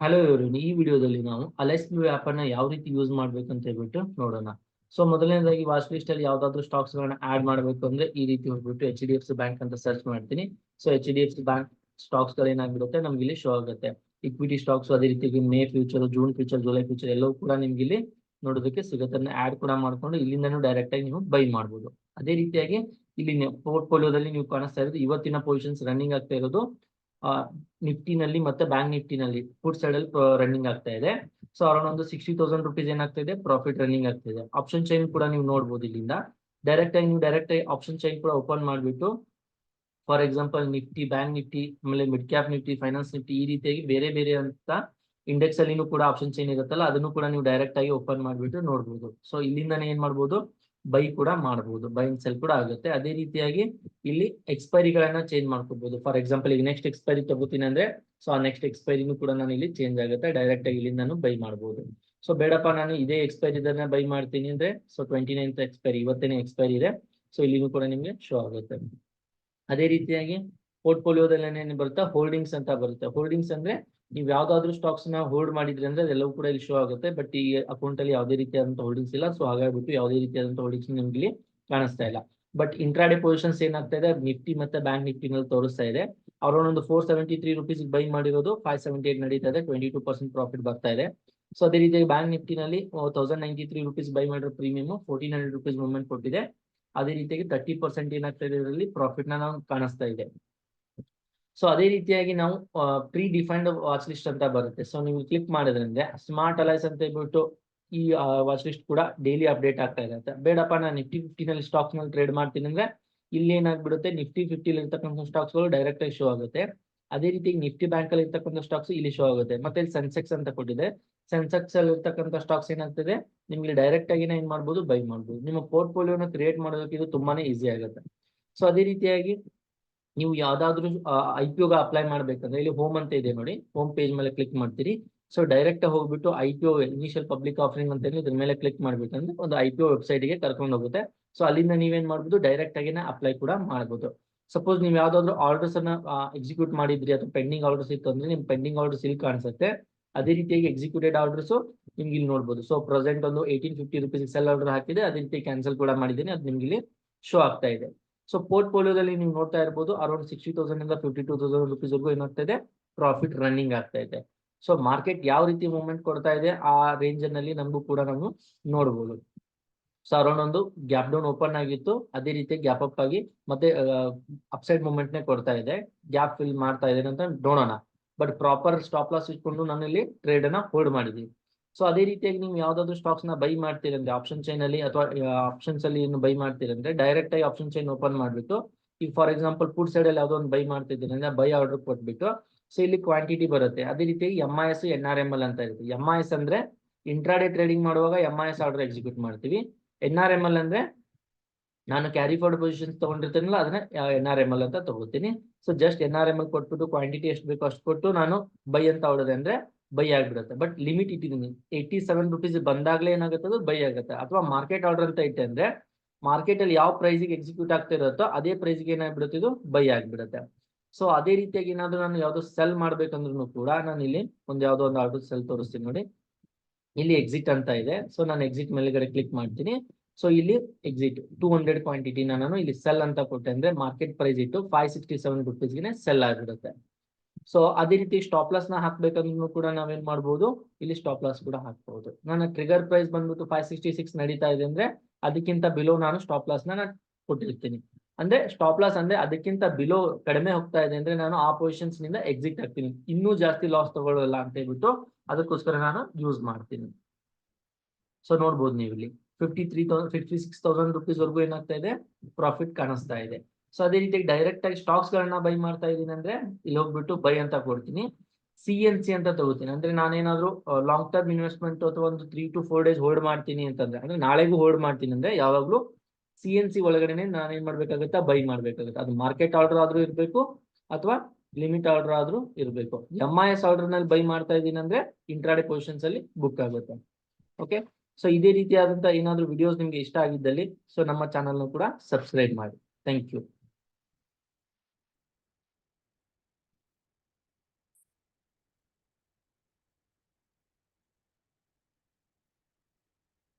Hello ಇವರೇನು ಈ ವಿಡಿಯೋದಲ್ಲಿ ನಾವು ಅಲೆಸ್ ಬ್ಲೂ ಆಪ್ ಅನ್ನ ಯಾವ ರೀತಿ ಯೂಸ್ ಮಾಡ್ಬೇಕು ಅಂತ ಹೇಳ್ಬಿಟ್ಟು ನೋಡೋಣ. ಸೊ ಮೊದಲನೇದಾಗಿ ವಾಚ್ ಲಿಸ್ಟ್ ಅಲ್ಲಿ ಯಾವ್ದಾದ್ರು ಸ್ಟಾಕ್ಸ್ ಗಳನ್ನ ಆಡ್ ಮಾಡಬೇಕು ಅಂದ್ರೆ ಈ ರೀತಿ ಹೋಗ್ಬಿಟ್ಟು H D F C bank ಅಂತ ಸರ್ಚ್ ಮಾಡ್ತೀನಿ. So H D F C bank ಸ್ಟಾಕ್ಸ್ಗಳು ಏನಾಗ್ಬಿಡುತ್ತೆ? ನಮ್ಗೆ ಇಲ್ಲಿ ಶೋ ಆಗುತ್ತೆ. ಇಕ್ವಿಟಿ ಸ್ಟಾಕ್ಸ್ ಅದೇ ರೀತಿ May future June future July future ಎಲ್ಲವೂ ಕೂಡ ನಿಮ್ಗೆ ಇಲ್ಲಿ ನೋಡೋದಕ್ಕೆ ಸಿಗುತ್ತೆ. ಆಡ್ ಕೂಡ ಮಾಡ್ಕೊಂಡು ಇಲ್ಲಿಂದನೂ ಡೈರೆಕ್ಟ್ ಆಗಿ ನೀವು ಬೈ ಮಾಡ್ಬೋದು. ಅದೇ ರೀತಿಯಾಗಿ ಇಲ್ಲಿ ಪೋರ್ಟ್ಫೋಲಿಯೋದಲ್ಲಿ ನೀವು ಕಾಣಿಸ್ತಾ ಇರೋದು ಇವತ್ತಿನ ಪೊಸಿಷನ್ಸ್ ರನ್ನಿಂಗ್ ಆಗ್ತಾ ಇರೋದು ನಿಫ್ಟಿನಲ್ಲಿ ಮತ್ತೆ ಬ್ಯಾಂಕ್ ನಿಫ್ಟಿನಲ್ಲಿ ಫುಡ್ ಸೈಡ್ ಅಲ್ಲಿ ರನ್ನಿಂಗ್ ಆಗ್ತಾ ಇದೆ. ಸೊ ಅರೌಂಡ್ ಒಂದು ಸಿಕ್ಸ್ಟಿ ತೌಸಂಡ್ ರುಪೀಸ್ ಏನಾಗ್ತಾ ಇದೆ? ಪ್ರಾಫಿಟ್ ರನ್ನಿಂಗ್ ಆಗ್ತಾ ಇದೆ. ಆಪ್ಷನ್ ಚೈನ್ ಕೂಡ ನೀವು ನೋಡಬಹುದು ಇಲ್ಲಿಂದ. ಡೈರೆಕ್ಟ್ ಆಗಿ ನೀವು ಡೈರೆಕ್ಟ್ ಆಗಿ ಆಪ್ಷನ್ ಚೈನ್ ಕೂಡ ಓಪನ್ ಮಾಡಿಬಿಟ್ಟು for example Nifty, bank Nifty, ಆಮೇಲೆ mid cap Nifty finance Nifty, ಈ ರೀತಿಯಾಗಿ ಬೇರೆ ಬೇರೆ ಅಂತ ಇಂಡೆಕ್ಸ್ ಅಲ್ಲಿನೂ ಕೂಡ ಆಪ್ಷನ್ ಚೈನ್ ಇರುತ್ತಲ್ಲ, ಅದನ್ನು ಕೂಡ ನೀವು ಡೈರೆಕ್ಟ್ ಆಗಿ ಓಪನ್ ಮಾಡಿಬಿಟ್ಟು ನೋಡಬಹುದು ಸೊ ಇಲ್ಲಿಂದಾನೇ ಏನ್ ಮಾಡ್ಬೋದು? ಬೈ ಕೂಡ ಮಾಡಬಹುದು ಬೈ ಅಂಡ್ ಸೆಲ್ ಕೂಡ ಆಗುತ್ತೆ. ಅದೇ ರೀತಿಯಾಗಿ ಇಲ್ಲಿ ಎಕ್ಸ್ಪೈರಿಗಳನ್ನ ಚೇಂಜ್ ಮಾಡ್ಕೋಬಹುದು ಫಾರ್ ಎಕ್ಸಾಂಪಲ್ ಈಗ ನೆಕ್ಸ್ಟ್ ಎಕ್ಸ್ಪೈರಿ ತಗೋತೀನಿ ಅಂದ್ರೆ ಸೊ ಆ ನೆಕ್ಸ್ಟ್ ಎಕ್ಸ್ಪೈರಿನೂ ಕೂಡ ನಾನು ಇಲ್ಲಿ ಚೇಂಜ್ ಆಗುತ್ತೆ. ಡೈರೆಕ್ಟ್ ಆಗಿ ಇಲ್ಲಿ ನಾನು ಬೈ ಮಾಡಬಹುದು ಸೊ ಬೇಡಪ್ಪ, ನಾನು ಇದೇ ಎಕ್ಸ್ಪೈರಿ ಇದನ್ನ ಬೈ ಮಾಡ್ತೀನಿ ಅಂದ್ರೆ ಸೊ ಟ್ವೆಂಟಿ ನೈನ್ತ್ ಎಕ್ಸ್ಪೈರಿ ಇವತ್ತೇನೆ ಎಕ್ಸ್ಪೈರಿ ಇದೆ. ಸೊ ಇಲ್ಲಿನೂ ಕೂಡ ನಿಮ್ಗೆ ಶೋ ಆಗುತ್ತೆ. ಅದೇ ರೀತಿಯಾಗಿ ಪೋರ್ಟ್ಫೋಲಿಯೋದಲ್ಲಿ ಏನೇನು ಬರುತ್ತೆ? ಹೋಲ್ಡಿಂಗ್ಸ್ ಅಂತ ಬರುತ್ತೆ. ಹೋಲ್ಡಿಂಗ್ಸ್ ಅಂದ್ರೆ ನೀವು ಯಾವ್ದಾದ್ರು ಸ್ಟಾಕ್ಸ್ನ ಹೋಲ್ಡ್ ಮಾಡಿದ್ರಿ ಅಂದ್ರೆ ಅದೆಲ್ಲವೂ ಕೂಡ ಇಲ್ಲಿ ಶೋ ಆಗುತ್ತೆ. ಬಟ್ ಈ ಅಕೌಂಟ್ ಅಲ್ಲಿ ಯಾವುದೇ ರೀತಿಯಾದಂತಹ ಹೋಲ್ಡಿಂಗ್ಸ್ ಇಲ್ಲ. ಸೊ ಹಾಗಾಗ್ಬಿಟ್ಟು ಯಾವುದೇ ರೀತಿಯಾದಂತಹ ಹೋಲ್ಡಿಂಗ್ಸ್ ನಿಮ್ಗೆ ಇಲ್ಲಿ ಕಾಣಿಸ್ತಾ ಇಲ್ಲ. ಬಟ್ ಇಂಟ್ರಾಡೆ ಪೊಸಿಷನ್ಸ್ ಏನಾಗ್ತಾ ಇದೆ? ನಿಫ್ಟಿ ಮತ್ತೆ ಬ್ಯಾಂಕ್ ನಿಫ್ಟಿ ನಲ್ಲಿ ತೋರಿಸ್ತಾ ಇದೆ. ಅವರ ಒಂದು four seventy three rupees buy ಮಾಡಿರೋದು ಫೈವ್ ಸೆವೆಂಟಿ ಏಟ್ ನಡೀತಾ ಇದೆ. ಟ್ವೆಂಟಿ ಟೂ ಪರ್ಸೆಂಟ್ ಪ್ರಾಫಿಟ್ ಬರ್ತಾ ಇದೆ. ಸೊ ಅದೇ ರೀತಿಯಾಗಿ bank ನಿಫ್ಟಿನಲ್ಲಿ thousand ninety three rupees buy ಮಾಡಿರೋ premium fourteen hundred rupees movement ಕೊಟ್ಟಿದೆ. ಅದೇ ರೀತಿಯಾಗಿ ತರ್ಟಿ ಪರ್ಸೆಂಟ್ ಏನಾಗ್ತಾ ಇದೆ ಪ್ರಾಫಿಟ್ನ ನಾವು ಕಾಣಿಸ್ತಾ ಇದೆ. ಸೊ ಅದೇ ರೀತಿಯಾಗಿ ನಾವು ಪ್ರೀ ಡಿಫೈನ್ಡ್ ವಾಚ್ ಲಿಸ್ಟ್ ಅಂತ ಬರುತ್ತೆ. ಸೊ ನೀವು ಕ್ಲಿಕ್ ಮಾಡಿದ್ರಿಂದ ಸ್ಮಾರ್ಟ್ ಅಲೈಸ್ ಅಂತ ಹೇಳ್ಬಿಟ್ಟು ಈ ವಾಚ್ ಲಿಸ್ಟ್ ಕೂಡ ಡೈಲಿ ಅಪ್ಡೇಟ್ ಆಗ್ತಾ ಇರುತ್ತೆ. ಬೇಡಪ್ಪ, ನಾನು ನಿಫ್ಟಿ ಫಿಫ್ಟಿನಲ್ಲಿ ಸ್ಟಾಕ್ಸ್ನಲ್ಲಿ ಟ್ರೇಡ್ ಮಾಡ್ತೀನಿ ಅಂದ್ರೆ ಇಲ್ಲಿ ಏನಾಗ್ಬಿಡುತ್ತೆ, ನಿಫ್ಟಿ ಫಿಫ್ಟಿಲಿ ಇರ್ತಕ್ಕಂಥ ಸ್ಟಾಕ್ಸ್ಗಳು ಡೈರೆಕ್ಟ್ ಆಗಿ ಶೋ ಆಗುತ್ತೆ. ಅದೇ ರೀತಿ ನಿಫ್ಟಿ ಬ್ಯಾಂಕ್ ಅಲ್ಲಿ ಇರ್ತಕ್ಕಂಥ ಸ್ಟಾಕ್ಸ್ ಇಲ್ಲಿ ಶೋ ಆಗುತ್ತೆ. ಮತ್ತೆ ಇಲ್ಲಿ ಸೆನ್ಸೆಕ್ಸ್ ಅಂತ ಕೊಟ್ಟಿದೆ. ಸೆನ್ಸೆಕ್ಸ್ ಅಲ್ಲಿ ಇರ್ತಕ್ಕಂಥ ಸ್ಟಾಕ್ಸ್ ಏನಾಗ್ತದೆ? ನಿಮ್ಗೆ ಡೈರೆಕ್ಟ್ ಆಗಿ ಏನ್ ಮಾಡ್ಬೋದು? ಬೈ ಮಾಡ್ಬೋದು. ನಿಮ್ಮ ಪೋರ್ಟ್ಫೋಲಿಯೋನ ಕ್ರಿಯೇಟ್ ಮಾಡೋದಕ್ಕೆ ಇದು ತುಂಬಾನೇ ಈಸಿ ಆಗುತ್ತೆ. ಸೊ ಅದೇ ರೀತಿಯಾಗಿ ನೀವು ಯಾವ್ದಾದ್ರು ಐ ಪಿ ಒಗ ಅಪ್ಲೈ ಮಾಡ್ಬೇಕಂದ್ರೆ, ಇಲ್ಲಿ ಹೋಮ್ ಅಂತ ಇದೆ ನೋಡಿ. ಹೋಮ್ ಪೇಜ್ ಮೇಲೆ ಕ್ಲಿಕ್ ಮಾಡ್ತೀರಿ. ಸೊ ಡೈರೆಕ್ಟ್ ಹೋಗ್ಬಿಟ್ಟು I P O initial public offering ಅಂತ ಇದ್ರ ಮೇಲೆ ಕ್ಲಿಕ್ ಮಾಡ್ಬೇಕಂದ್ರೆ, ಒಂದು ಐ ಪಿ ಒ ವೆಬ್ಸೈಟ್ಗೆ ಕರ್ಕೊಂಡು ಹೋಗುತ್ತೆ. ಸೊ ಅಲ್ಲಿಂದ ನೀವೇನ್ ಮಾಡ್ಬೋದು? ಡೈರೆಕ್ಟ್ ಆಗಿನ ಅಪ್ಲೈ ಕೂಡ ಮಾಡ್ಬೋದು. ಸಪೋಸ್ ನೀವು ಯಾವ್ದಾದ್ರು ಆರ್ಡರ್ಸ್ ಅನ್ನ ಎಕ್ಸಿಕ್ಯೂಟ್ ಮಾಡಿದ್ರಿ, ಅಥವಾ ಪೆಂಡಿಂಗ್ ಆರ್ಡರ್ಸ್ ಇತ್ತು ಅಂದ್ರೆ ನಿಮ್ ಪೆಂಡಿಂಗ್ ಆರ್ಡರ್ಸ್ ಇಲ್ಲಿ ಕಾಣಿಸುತ್ತೆ. ಅದೇ ರೀತಿಯಾಗಿ ಎಕ್ಸಿಕ್ಯೂಟೆಡ್ ಆರ್ಡರ್ಸ್ ನಿಮ್ಗೆ ಇಲ್ಲಿ ನೋಡ್ಬೋದು. ಸೊ ಪ್ರೆಸೆಂಟ್ ಒಂದು eighteen fifty rupees sell order ಹಾಕಿದೆ, ಅದೇ ರೀತಿ ಕ್ಯಾನ್ಸಲ್ ಕೂಡ ಮಾಡಿದ್ದೀನಿ, ಅದು ನಿಮ್ಗೆ ಇಲ್ಲಿ ಶೋ ಆಗ್ತಾ ಇದೆ. ಸೊ ಪೋರ್ಟ್ಫೋಲಿಯೋದಲ್ಲಿ ನೀವು ನೋಡ್ತಾ ಇರ್ಬೋದು ಅರೌಂಡ್ ಸಿಕ್ಸ್ಟಿ ತೌಸಂಡ್ ಇಂದ ಫಿಫ್ಟಿ ಟೂ ತೌಸಂಡ್ ರುಪೀಸ್ ವರ್ಗೂ ಏನಾಗ್ತಾ ಇದೆ? ಪ್ರಾಫಿಟ್ ರನ್ನಿಂಗ್ ಆಗ್ತಾ ಇದೆ. ಸೊ ಮಾರ್ಕೆಟ್ ಯಾವ ರೀತಿ ಮೂವ್ಮೆಂಟ್ ಕೊಡ್ತಾ ಇದೆ, ಆ ರೇಂಜ್ನಲ್ಲಿ ನಮಗೂ ಕೂಡ ನಾವು ನೋಡಬಹುದು ಸೊ ಅರೌಂಡ್ ಒಂದು ಗ್ಯಾಪ್ ಡೌನ್ ಓಪನ್ ಆಗಿತ್ತು, ಅದೇ ರೀತಿ ಗ್ಯಾಪ್ ಅಪ್ ಆಗಿ ಮತ್ತೆ ಅಪ್ಸೈಡ್ ಮೂವ್ಮೆಂಟ್ ನೇ ಕೊಡ್ತಾ ಇದೆ. ಗ್ಯಾಪ್ ಫಿಲ್ ಮಾಡ್ತಾ ಇದೆ ಅಂತ ನೋಡೋಣ. ಬಟ್ ಪ್ರಾಪರ್ ಸ್ಟಾಪ್ ಲಾಸ್ ಇಟ್ಕೊಂಡು ನಾನು ಇಲ್ಲಿ ಟ್ರೇಡ್ ಅನ್ನ ಹೋಲ್ಡ್ ಮಾಡಿದೀನಿ ಸೊ ಅದೇ ರೀತಿಯಾಗಿ ನೀವು ಯಾವ್ದಾದ್ರು ಸ್ಟಾಕ್ಸ್ನ ಬೈ ಮಾಡ್ತೀರಂದ್ರೆ ಆಪ್ಷನ್ ಚೈನ್ ಅಲ್ಲಿ ಅಥವಾ ಆಪ್ಷನ್ಸ್ ಅಲ್ಲಿ ಏನು ಬೈ ಮಾಡ್ತೀರಂದ್ರೆ ಡೈರೆಕ್ಟ್ ಆಗಿ ಆಪ್ಷನ್ ಚೈನ್ ಓಪನ್ ಮಾಡ್ಬಿಟ್ಟು, ಈಗ ಫಾರ್ ಎಕ್ಸಾಂಪಲ್ ಫುಡ್ ಸೈಡ್ ಅಲ್ಲಿ ಯಾವ್ದೋ ಒಂದು ಬೈ ಮಾಡ್ತಿದ್ದೀನಿ ಅಂದ್ರೆ ಬೈ ಆರ್ಡರ್ ಕೊಟ್ಬಿಟ್ಟು ಸೊ ಇಲ್ಲಿ ಕ್ವಾಂಟಿಟಿ ಬರುತ್ತೆ. ಅದೇ ರೀತಿಯಾಗಿ M I S N R M L ಅಂತ ಇರುತ್ತೆ. ಎಂ ಐ ಎಸ್ ಅಂದ್ರೆ ಇಂಟ್ರಾಡೇ ಟ್ರೇಡಿಂಗ್ ಮಾಡುವಾಗ M I S order execute ಮಾಡ್ತೀವಿ. ಎನ್ ಆರ್ ಎಂ ಎಲ್ ಅಂದ್ರೆ ನಾನು ಕ್ಯಾರಿ ಫಾರ್ಡ್ ಪೊಸಿಷನ್ಸ್ ತಗೊಂಡಿರ್ತೀನಲ್ಲ ಅದನ್ನ ಎನ್ ಆರ್ ಎಂ ಎಲ್ ಅಂತ ತಗೋತೀನಿ. So just N R M L ಕೊಟ್ಬಿಟ್ಟು ಕ್ವಾಂಟಿಟಿ ಎಷ್ಟು ಬೇಕೋ ಅಷ್ಟು ಕೊಟ್ಟು ನಾನು ಬೈ ಅಂತ ಹೊಡೋದೆ ಅಂದ್ರೆ ಬೈ ಆಗ್ಬಿಡುತ್ತೆ. ಬಟ್ ಲಿಮಿಟ್ ಇಟ್ಟಿದ್ದೀನಿ ಏಯ್ಟಿ ಸೆವೆನ್ ರುಪೀಸ್ ಬಂದಾಗಲೇ ಏನಾಗುತ್ತೆ ಅದು? ಬೈ ಆಗುತ್ತೆ. ಅಥವಾ ಮಾರ್ಕೆಟ್ ಆರ್ಡರ್ ಅಂತ ಇಟ್ಟೆ ಅಂದ್ರೆ ಮಾರ್ಕೆಟ್ ಅಲ್ಲಿ ಯಾವ ಪ್ರೈಸ್ಗೆ ಎಕ್ಸಿಕ್ಯೂಟ್ ಆಗ್ತಾ ಇರುತ್ತೋ ಅದೇ ಪ್ರೈಸ್ಗೆ ಏನಾಗ್ಬಿಡುತ್ತೆ ಇದು? ಬೈ ಆಗ್ಬಿಡುತ್ತೆ. ಸೊ ಅದೇ ರೀತಿಯಾಗಿ ಏನಾದ್ರು ನಾನು ಯಾವುದೋ ಸೆಲ್ ಮಾಡ್ಬೇಕಂದ್ರೂ ಕೂಡ ನಾನು ಇಲ್ಲಿ ಒಂದು ಯಾವ್ದೋ ಒಂದು ಆರ್ಡರ್ ಸೆಲ್ ತೋರಿಸ್ತೀನಿ ನೋಡಿ. ಇಲ್ಲಿ ಎಕ್ಸಿಟ್ ಅಂತ ಇದೆ. ಸೊ ನಾನು ಎಕ್ಸಿಟ್ ಮೇಲೆಗಡೆ ಕ್ಲಿಕ್ ಮಾಡ್ತೀನಿ. ಸೊ ಇಲ್ಲಿ ಎಕ್ಸಿಟ್ ಟೂ ಹಂಡ್ರೆಡ್ ಕ್ವಾಂಟಿಟಿನ ನಾನು ಇಲ್ಲಿ ಸೆಲ್ ಅಂತ ಕೊಟ್ಟೆ ಅಂದ್ರೆ ಮಾರ್ಕೆಟ್ ಪ್ರೈಸ್ ಇಟ್ಟು ಫೈವ್ ಸಿಕ್ಸ್ಟಿ ಸೆವೆನ್ ರುಪೀಸ್ಗೆ ಸೆಲ್ ಆಗಿಬಿಡುತ್ತೆ. ಸೊ ಅದೇ ರೀತಿ ಸ್ಟಾಪ್ ಲಾಸ್ನ ಹಾಕ್ಬೇಕಂದ್ರೂ ಕೂಡ ನಾವೇನ್ ಮಾಡ್ಬೋದು? ಇಲ್ಲಿ ಸ್ಟಾಪ್ ಲಾಸ್ ಕೂಡ ಹಾಕ್ಬಹುದು ನನ್ನ ಟ್ರಿಗರ್ ಪ್ರೈಸ್ ಬಂದ್ಬಿಟ್ಟು ಫೈವ್ ಸಿಕ್ಸ್ಟಿ ಸಿಕ್ಸ್ ನಡೀತಾ ಇದೆ ಅಂದ್ರೆ ಅದಕ್ಕಿಂತ ಬಿಲೋ ನಾನು ಸ್ಟಾಪ್ ಲಾಸ್ನ ಕೊಟ್ಟಿರ್ತೀನಿ. ಅಂದ್ರೆ ಸ್ಟಾಪ್ ಲಾಸ್ ಅಂದ್ರೆ ಅದಕ್ಕಿಂತ ಬಿಲೋ ಕಡಿಮೆ ಹೋಗ್ತಾ ಇದೆ ಅಂದ್ರೆ ನಾನು ಆ ಪೊಸಿಷನ್ಸ್ನಿಂದ ಎಕ್ಸಿಟ್ ಆಗ್ತೀನಿ. ಇನ್ನೂ ಜಾಸ್ತಿ ಲಾಸ್ ತಗೊಳ್ಳಲ್ಲ ಅಂತ ಹೇಳ್ಬಿಟ್ಟು ಅದಕ್ಕೋಸ್ಕರ ನಾನು ಯೂಸ್ ಮಾಡ್ತೀನಿ. ಸೊ ನೋಡ್ಬೋದು ನೀವು ಇಲ್ಲಿ fifty three thousand fifty six thousand rupees ವರೆಗೂ ಏನಾಗ್ತಾ ಇದೆ? ಪ್ರಾಫಿಟ್ ಕಾಣಿಸ್ತಾ ಇದೆ. ಸೊ ಅದೇ ರೀತಿ ಡೈರೆಕ್ಟ್ ಆಗಿ ಸ್ಟಾಕ್ಸ್ ಗಳನ್ನ ಬೈ ಮಾಡ್ತಾ ಇದ್ದೀನಿ ಅಂದ್ರೆ, ಇಲ್ಲಿ ಹೋಗ್ಬಿಟ್ಟು ಬೈ ಅಂತ ಕೊಡ್ತೀನಿ. ಸಿ ಎನ್ ಸಿ ಅಂತ ತಗೋತೀನಿ. ಅಂದ್ರೆ ನಾನೇನಾದ್ರು ಲಾಂಗ್ ಟರ್ಮ್ ಇನ್ವೆಸ್ಟ್ಮೆಂಟ್ ಅಥವಾ ಒಂದು three to four days hold ಮಾಡ್ತೀನಿ ಅಂತಂದ್ರೆ, ಅಂದ್ರೆ ನಾಳೆಗೂ ಹೋಲ್ಡ್ ಮಾಡ್ತೀನಿ ಅಂದ್ರೆ ಯಾವಾಗ್ಲೂ ಸಿ ಎನ್ ಸಿ ಒಳಗಡೆನೆ ನಾನೇನ್ ಮಾಡ್ಬೇಕಾಗುತ್ತೆ ಬೈ ಮಾಡ್ಬೇಕಾಗುತ್ತೆ. ಅದು ಮಾರ್ಕೆಟ್ ಆರ್ಡರ್ ಆದ್ರೂ ಇರಬೇಕು ಅಥವಾ ಲಿಮಿಟ್ ಆರ್ಡರ್ ಆದ್ರೂ ಇರಬೇಕು. ಎಂ ಐ ಎಸ್ ಆರ್ಡರ್ನಲ್ಲಿ ಬೈ ಮಾಡ್ತಾ ಇದ್ದೀನಿ ಅಂದ್ರೆ ಇಂಟ್ರಾಡೆ ಪೊಸಿಷನ್ಸ್ ಅಲ್ಲಿ ಬುಕ್ ಆಗುತ್ತೆ. ಓಕೆ ಸೊ ಇದೇ ರೀತಿಯಾದಂತಹ ಏನಾದ್ರು ವಿಡಿಯೋಸ್ ನಿಮ್ಗೆ ಇಷ್ಟ ಆಗಿದ್ದಲ್ಲಿ ಸೊ ನಮ್ಮ ಚಾನಲ್ ಕೂಡ ಸಬ್ಸ್ಕ್ರೈಬ್ ಮಾಡಿ. Thank you